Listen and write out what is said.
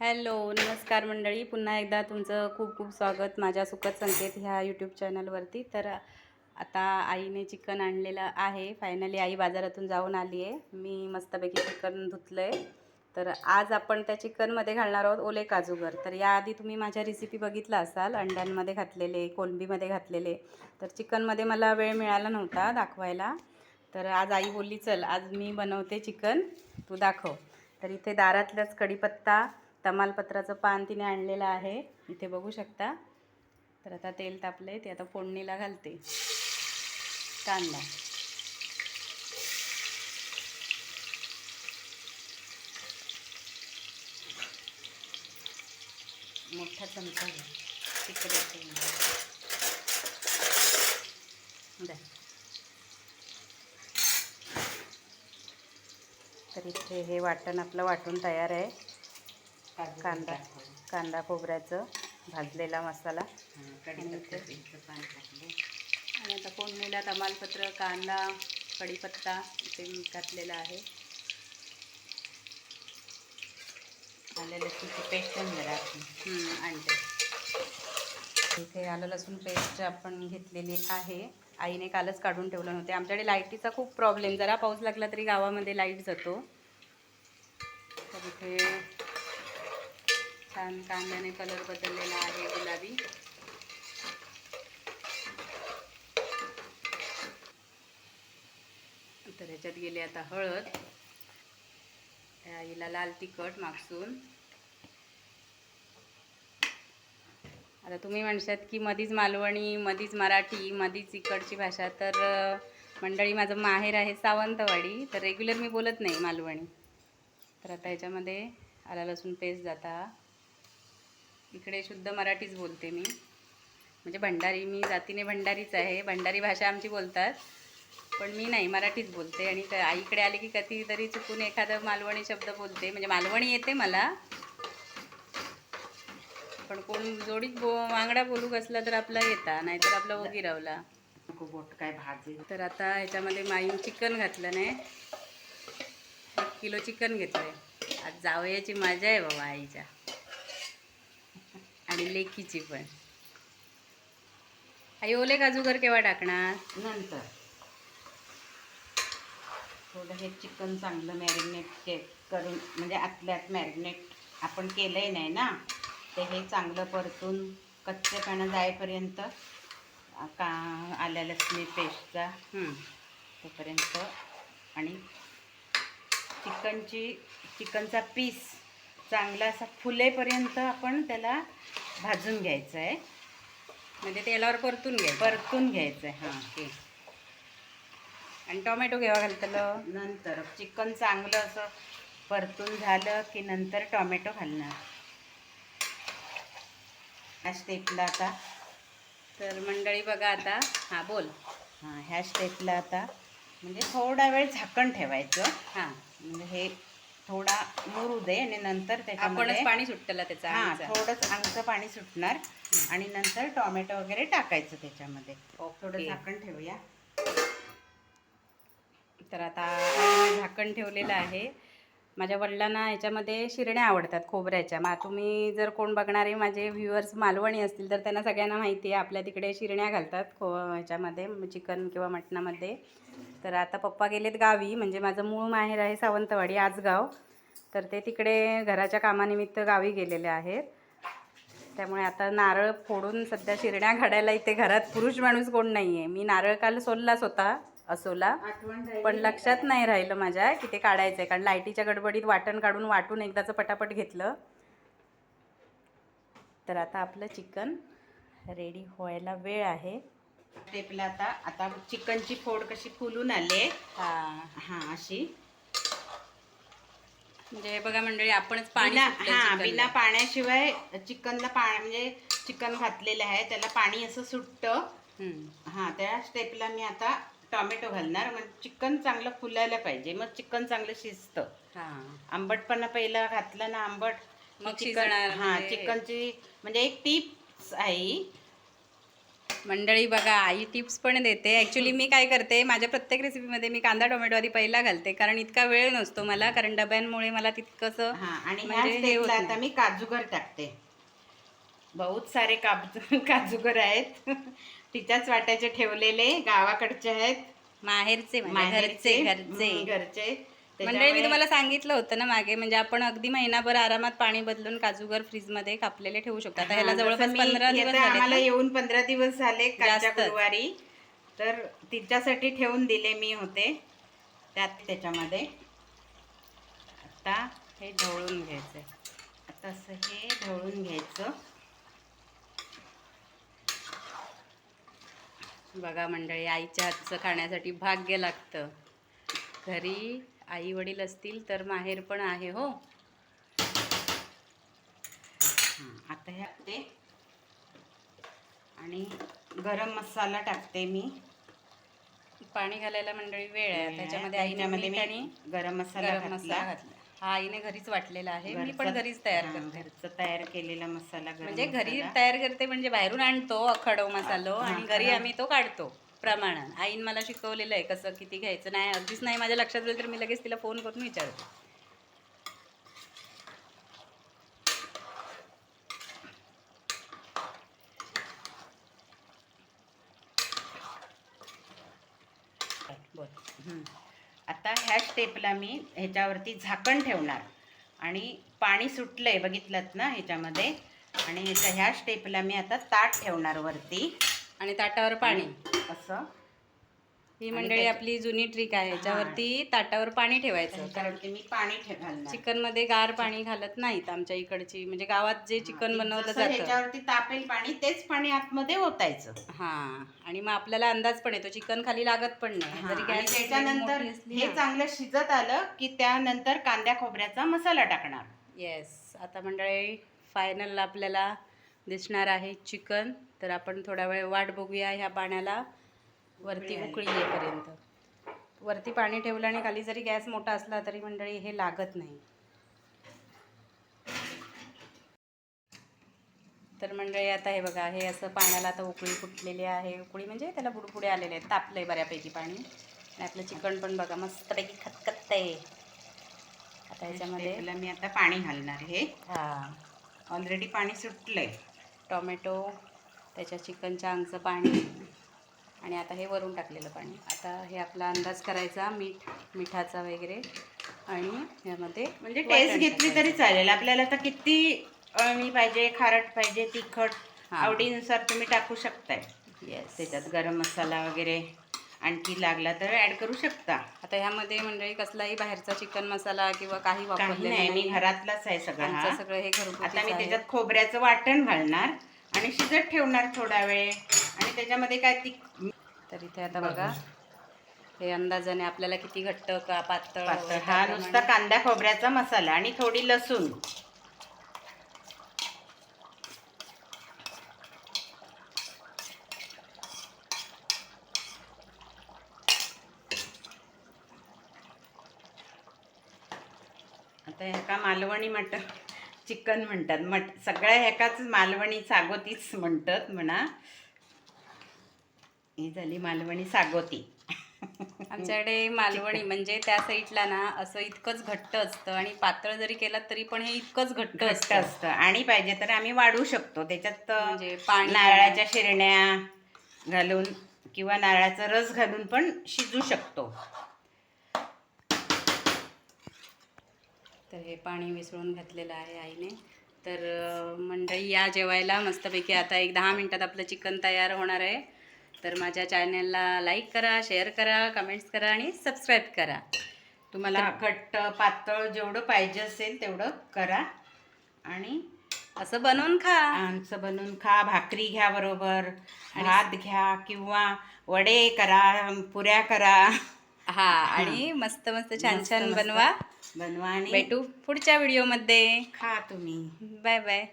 Hello नमस्कार मंडळी. पुन्हा एकदा तुमचं खूप खूप स्वागत माझ्या सुखद संकेत ह्या यूट्यूब चॅनलवरती तर आता आईने चिकन आणलेलं आहे. फायनली आई बाजारातून जाऊन आली आहे मी मस्तपैकी चिकन धुतलं आहे तर आज आपण त्या चिकनमध्ये घालणार आहोत ओले काजूगर. तर याआधी तुम्ही माझ्या रेसिपी बघितला असाल. अंड्यांमध्ये घातलेले कोलंबीमध्ये घातलेले. तर चिकनमध्ये मला वेळ मिळाला नव्हता दाखवायला. तर आज आई बोलली चल आज मी बनवते चिकन तू दाखव. तर इथे दारातल्याच कढीपत्ता तमालपत्राचं पान तिने आणलेलं आहे. इथे बघू शकता. तर आता तेल तापले ते आता फोडणीला घालते. कांदा. मोठा चमचा घ्या. तिकडे म्हणजे. द्या तर इथे हे वाटण आपलं वाटून तयार आहे. कांदा कांदा. खोबऱ्याचं. भाजलेला मसाला. आणि आता फोडणीला तमालपत्र कांदा कढीपत्ता इथे मी घातलेला आहे. आलं लसूणची पेस्ट आणते. इथे आलं लसूण पेस्ट आपण घेतलेली आहे. आईने कालच काढून ठेवलं नव्हते. आमच्याकडे लाईटीचा खूप प्रॉब्लेम जरा पाऊस लागला तरी गावामध्ये लाइट जातो. तर इथे छान कांद्याने कलर बदललेला आहे गुलाबी. तर ह्याच्यात गेली आता हळद. त्या आईला लाल तिखट मागसून. आता तुम्ही म्हणशात की मधीच मालवणी मधीच मराठी मधीच इकडची भाषा. तर मंडळी माझं माहेर आहे सावंतवाडी तर रेग्युलर मी बोलत नाही मालवणी. तर आता ह्याच्यामध्ये आला लसूण पेस्ट जाता. इकडे शुद्ध मराठीच बोलते मी. म्हणजे भंडारी मी जातीने भंडारीच आहे. भंडारी भाषा आमची बोलतात. पण मी नाही मराठीच बोलते. आणि क- आईकडे आले की कधीतरी चुकून एखादा मालवणी शब्द बोलते. म्हणजे मालवणी येते मला. पण कोण जोडीत बो वांगडा बोलू कसला तर आपला येता नाहीतर आपला ओगी रावला नको बोट काय भाजेल तर आता ह्याच्यामध्ये माईन चिकन घातलं नाही. एक किलो चिकन घेतलंय. आज जावयाची मजा आहे बाबा आईच्या. आणि लेकीची पण. आई ओले काजूगर केव्हा टाकणार? नंतर. थोडं हे चिकन चांगलं मॅरिनेट के करून म्हणजे आतल्यात मॅरिनेट आपण केलंय नाही ना ते हे चांगलं परतून कच्चेपणा जाईपर्यंत आ, का आल्या लसणी पेस्टचा. तोपर्यंत आणि चिकनची चिकनचा पीस चांगला असा फुलेपर्यंत आपण त्याला भाजून घ्यायचं आहे म्हणजे तेलावर परतून घ्यायचं. परतून घ्यायचं आहे हां. ओके. आणि टोमॅटो केव्हा घालतलं? नंतर चिकन चांगलं असं परतून झालं की नंतर टॉमॅटो घालणार. ह्या स्टेपला आता. तर मंडळी बघा आता. हां बोल. हां ह्या स्टेपला आता. म्हणजे थोडा वेळ झाकण ठेवायचं. हां. म्हणजे हे थोडा मुरू दे आणि नंतर त्याच्यामध्ये पाणी सुटतलं त्याचा हां आमचा. थोडंच अंगचं पाणी सुटणार आणि नंतर टॉमॅटो वगैरे टाकायचं त्याच्यामध्ये थोडं. झाकण ठेवूया तर आता झाकण ठेवलेलं आहे माझ्या वडिलांना ह्याच्यामध्ये शिरण्या आवडतात खोबऱ्याच्या. मग तुम्ही जर कोण बघणारे माझे व्ह्युअर्स मालवणी असतील तर त्यांना सगळ्यांना माहिती आहे आपल्या तिकडे शिरण्या घालतात खो ह्याच्यामध्ये चिकन किंवा मटणामध्ये. तर आता पप्पा गेलेत गावी म्हणजे माझं मूळ माहेर आहे सावंतवाडी आजगाव. तर ते तिकडे घराच्या कामानिमित्त गावी गेलेले आहेत. त्यामुळे आता नारळ फोडून सध्या शिरण्या घडायला इथे घरात पुरुष माणूस कोण नाही आहे मी नारळ काल सोललाच होता असोला. पण लक्षात नाही राहिलं माझ्या की ते काढायचं आहे कारण लाईटीच्या गडबडीत वाटण काढून वाटून एकदाचं पटापट घेतलं. तर आता आपलं चिकन रेडी व्हायला वेळ आहे. स्टेपला आता आता चिकनची फोड कशी फुलून आले. हां. हां अशी. म्हणजे बघा मंडळी आपणच पाणी हां. बिना पाण्याशिवाय चिकनला पाणी म्हणजे चिकन घातलेलं आहे. त्याला पाणी असं सुटतं. हां त्या स्टेपला मी आता टॉमॅटो घालणार मग चिकन चांगलं फुलायला पाहिजे. मग चिकन चांगलं शिजतं. हां. आंबटपणा पहिला घातला ना आंबट मग शिजणार हां म्हणजे- चिकनची म्हणजे एक टिप्स आहे. मंडळी बघा आई टिप्स पण देते. ॲक्च्युली मी काय करते माझ्या प्रत्येक रेसिपीमध्ये मी कांदा टोमॅटो आधी पहिला घालते कारण इतका वेळ नसतो मला कारण डब्यांमुळे मला तितकंसं हा आणि ह्या म्हणजे हे होत. आता मी काजूगर टाकते. बहुत सारे काजू काजूगर आहेत. तिच्याच वाट्याचे ठेवलेले गावाकडचे आहेत. माहेरचे म्हणजे घरचे घरचे. घरचे. मंडळी मी तुम्हाला सांगितलं होतं ना मागे म्हणजे आपण अगदी महिनाभर आरामात पाणी बदलून काजूगर फ्रीजमध्ये कापलेले ठेवू शकतो. आता ह्याला जवळपास पंधरा दिवस आम्हाला. येऊन पंधरा दिवस झाले. गुरुवारी. तर तिच्यासाठी ठेवून दिले मी होते. त्यात त्याच्यामध्ये. आता हे ढवळून घ्यायचंय. आता असं हे ढवळून घ्यायचं. बघा मंडळी आईच्या हातचं खाण्यासाठी भाग्य लागतं. घरी आई वडील असतील तर माहेर पण आहे हो. आता हे टाकते आणि गरम मसाला टाकते मी. पाणी घालायला मंडळी वेळ आहे. त्याच्यामध्ये आईने गरम मसाला मसाला घातला. हा आईने घरीच वाटलेला आहे मी पण घरचा- तयार करते घरचा तयार केलेला मसाला म्हणजे घरी. तयार करते म्हणजे बाहेरून आणतो खडव मसालो आणि घरी. आम्ही तो काढतो प्रमाणात आईन मला शिकवलेलं आहे कसं किती घ्यायचं नाही अगदीच नाही माझ्या लक्षात राहील तर मी लगेच तिला फोन करून विचारते बोल. आता ह्या स्टेपला मी ह्याच्यावरती झाकण ठेवणार. आणि पाणी सुटलंय बघितलं ना ह्याच्यामध्ये? आणि ह्याच्या ह्या स्टेपला मी आता ताट ठेवणार वरती. आणि ताटावर पाणी. असं. ही मंडळी आपली जुनी ट्रिक आहे याच्यावरती ताटावर पाणी ठेवायचं. कारण त्याच्यावरती मी पाणी ठे- घालणार. चिकनमध्ये गार पाणी घालत नाहीत आमच्या इकडची म्हणजे गावात जे चिकन बनवलं जातं. ह्याच्यावरती तापेल पाणी तेच पाणी आतमध्ये ओतायचं. हा आणि मग आपल्याला अंदाज पण येतो चिकन खाली लागत पण नाही. हा, त्याच्यानंतर हे चांगलं शिजत आलं की त्यानंतर कांद्या खोबऱ्याचा मसाला टाकणार. येस आता मंडळी फायनल आपल्याला दिसणार आहे चिकन. तर आपण थोडा वेळ वाट बघूया ह्या पाण्याला. वरती उकळी येईपर्यंत. वरती पाणी ठेवलं आणि खाली जरी गॅस मोठा असला तरी मंडळी हे लागत नाही. तर मंडळी आता हे बघा हे असं पाण्याला आता उकळी फुटलेली आहे. उकळी म्हणजे त्याला बुडबुडे आलेले आहेत तापलंय बऱ्यापैकी पाणी. आणि आपलं चिकन पण बघा मस्तपैकी खतखत आहे आता ह्याच्यामध्ये स्टेपला मी आता पाणी घालणार हे हा. ऑलरेडी पाणी सुटलंय. टोमॅटो त्याच्या चिकनच्या अंगचं पाणी आणि आता हे वरून टाकलेलं पाणी आता हे आपला अंदाज करायचा मीठ मिठाचा वगैरे आणि यामध्ये म्हणजे टेस्ट घेतली. तरी चालेल आपल्याला आता किती अळणी पाहिजे खारट पाहिजे तिखट. आवडीनुसार तुम्ही टाकू शकताय येस त्याच्यात गरम मसाला वगैरे आणखी लागला तर ऍड करू शकता आता ह्यामध्ये मंडळी कसलाही बाहेरचा चिकन मसाला किंवा काही वापरलेलं नाही मी घरातलाच आहे सगळं हा. सगळं हे घरगुतीच आता मी. त्याच्यात खोबऱ्याचं वाटण घालणार आणि शिजत ठेवणार थोडा वेळ आणि त्याच्यामध्ये काय ती तर इथे आता बघा. हे अंदाजाने आपल्याला किती घट्ट का पातळ पातळ. हा नुसता. कांदा खोबऱ्याचा मसाला आणि थोडी लसूण. आता ह्याका मालवणी मट चिकन म्हणतात. मट सगळ्या ह्याकाच मालवणी सागोतीच म्हणतात म्हणा. ही झाली मालवणी सागोती. आमच्याकडे मालवणी म्हणजे त्या साईडला ना असं इतकंच घट्ट असतं आणि पातळ जरी केलं तरी पण हे इतकंच घट्ट घट्ट असतं. असतं. आणि पाहिजे तर आम्ही वाढू शकतो. त्याच्यात म्हणजे पाणी नारळाच्या शिरण्या घालून किंवा नारळाचा रस घालून पण शिजू शकतो. तर हे पाणी मिसळून घातलेलं आहे आईने. तर मंडळी या जेवायला मस्तपैकी आता एक दहा मिनटात आपलं चिकन तयार होणार आहे. तर माझ्या चॅनलला लाईक करा शेअर करा कमेंट्स करा आणि सबस्क्राईब करा. तुम्हाला घट्ट पातळ जेवढं पाहिजे असेल तेवढं करा. आणि असं बनवून खा. आमचं बनवून खा भाकरी घ्या बरोबर भात घ्या किंवा वडे करा पुऱ्या करा. हा आणि मस्त मस्त छान छान बनवा. बनवा आणि भेटू पुढच्या व्हिडिओमध्ये. खा तुम्ही. Bye bye.